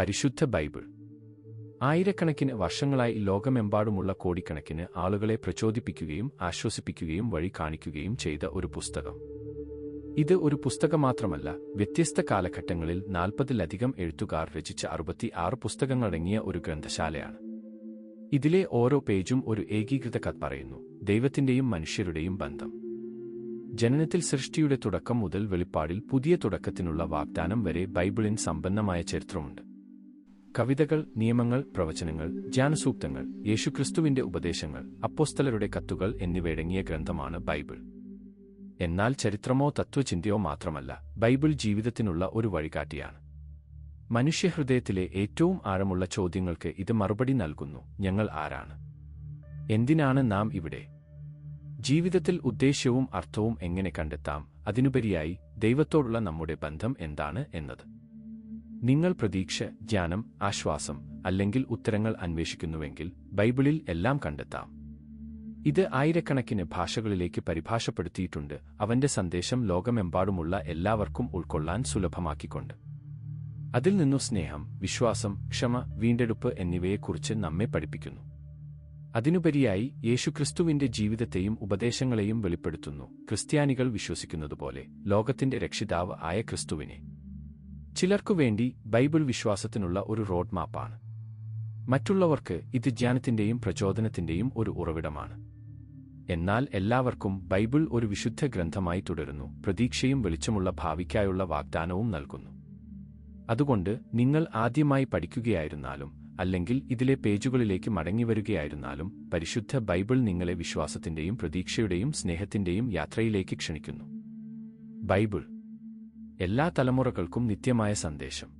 പരിശുദ്ധ ബൈബിൾ. ആയിരക്കണക്കിന് വർഷങ്ങളായി ലോകമെമ്പാടുമുള്ള കോടിക്കണക്കിന് ആളുകളെ പ്രചോദിപ്പിക്കുകയും ആശ്വസിപ്പിക്കുകയും വഴി കാണിക്കുകയും ചെയ്ത ഒരു പുസ്തകം. ഇത് ഒരു പുസ്തകം മാത്രമല്ല വ്യത്യസ്ത കാലഘട്ടങ്ങളിൽ നാൽപ്പതിലധികം എഴുത്തുകാർ രചിച്ച അറുപത്തി ആറ് പുസ്തകങ്ങളടങ്ങിയ ഒരു ഗ്രന്ഥശാലയാണ്. ഇതിലെ ഓരോ പേജും ഒരു ഏകീകൃത കഥ പറയുന്നു ദൈവത്തിന്റെയും മനുഷ്യരുടെയും ബന്ധം. ജനനത്തിൽ സൃഷ്ടിയുടെ തുടക്കം മുതൽ വെളിപ്പാടിൽ പുതിയ തുടക്കത്തിനുള്ള വാഗ്ദാനം വരെ ബൈബിളിൻ സമ്പന്നമായ ചരിത്രമുണ്ട്. കവിതകൾ നിയമങ്ങൾ പ്രവചനങ്ങൾ ജ്ഞാനസൂക്തങ്ങൾ യേശുക്രിസ്തുവിന്റെ ഉപദേശങ്ങൾ അപ്പോസ്തലരുടെ കത്തുകൾ എന്നിവയടങ്ങിയ ഗ്രന്ഥമാണ് ബൈബിൾ. എന്നാൽ ചരിത്രമോ തത്വചിന്തയോ മാത്രമല്ല ബൈബിൾ ജീവിതത്തിനുള്ള ഒരു വഴികാട്ടിയാണ്. മനുഷ്യഹൃദയത്തിലെ ഏറ്റവും ആഴമുള്ള ചോദ്യങ്ങൾക്ക് ഇത് മറുപടി നൽകുന്നു ഞങ്ങൾ ആരാണ്? എന്തിനാണ് നാം ഇവിടെ? ജീവിതത്തിൽ ഉദ്ദേശ്യവും അർത്ഥവും എങ്ങനെ കണ്ടെത്താം? അതിനുപരിയായി ദൈവത്തോടുള്ള നമ്മുടെ ബന്ധം എന്താണ്? എന്നത്. നിങ്ങൾ പ്രതീക്ഷ ജ്ഞാനം ആശ്വാസം അല്ലെങ്കിൽ ഉത്തരങ്ങൾ അന്വേഷിക്കുന്നുവെങ്കിൽ ബൈബിളിൽ എല്ലാം കണ്ടെത്താം. ഇത് ആയിരക്കണക്കിന് ഭാഷകളിലേക്ക് പരിഭാഷപ്പെടുത്തിയിട്ടുണ്ട്. അവന്റെ സന്ദേശം ലോകമെമ്പാടുമുള്ള എല്ലാവർക്കും ഉൾക്കൊള്ളാൻ സുലഭമാക്കിക്കൊണ്ട്. അതിൽ നിന്നു സ്നേഹം വിശ്വാസം ക്ഷമ വീണ്ടെടുപ്പ് എന്നിവയെക്കുറിച്ച് നമ്മെ പഠിപ്പിക്കുന്നു. അതിനുപരിയായി യേശുക്രിസ്തുവിന്റെ ജീവിതത്തെയും ഉപദേശങ്ങളെയും വെളിപ്പെടുത്തുന്നു. ക്രിസ്ത്യാനികൾ വിശ്വസിക്കുന്നതുപോലെ ലോകത്തിന്റെ രക്ഷിതാവ് ആയ ക്രിസ്തുവിനെ. ചിലർക്കു വേണ്ടി ബൈബിൾ വിശ്വാസത്തിനുള്ള ഒരു റോഡ് മാപ്പാണ്. മറ്റുള്ളവർക്ക് ഇത് ധ്യാനത്തിന്റെയും പ്രചോദനത്തിന്റെയും ഒരു ഉറവിടമാണ്. എന്നാൽ എല്ലാവർക്കും ബൈബിൾ ഒരു വിശുദ്ധ ഗ്രന്ഥമായി തുടരുന്നു പ്രതീക്ഷയും വെളിച്ചമുള്ള ഭാവിക്കായുള്ള വാഗ്ദാനവും നൽകുന്നു. അതുകൊണ്ട് നിങ്ങൾ ആദ്യമായി പഠിക്കുകയായിരുന്നാലും അല്ലെങ്കിൽ ഇതിലെ പേജുകളിലേക്ക് മടങ്ങിവരികയായിരുന്നാലും പരിശുദ്ധ ബൈബിൾ നിങ്ങളെ വിശ്വാസത്തിന്റെയും പ്രതീക്ഷയുടെയും സ്നേഹത്തിന്റെയും യാത്രയിലേക്ക് ക്ഷണിക്കുന്നു. ബൈബിൾ എല്ലാ തലമുറകൾക്കും നിത്യമായ സന്ദേശം.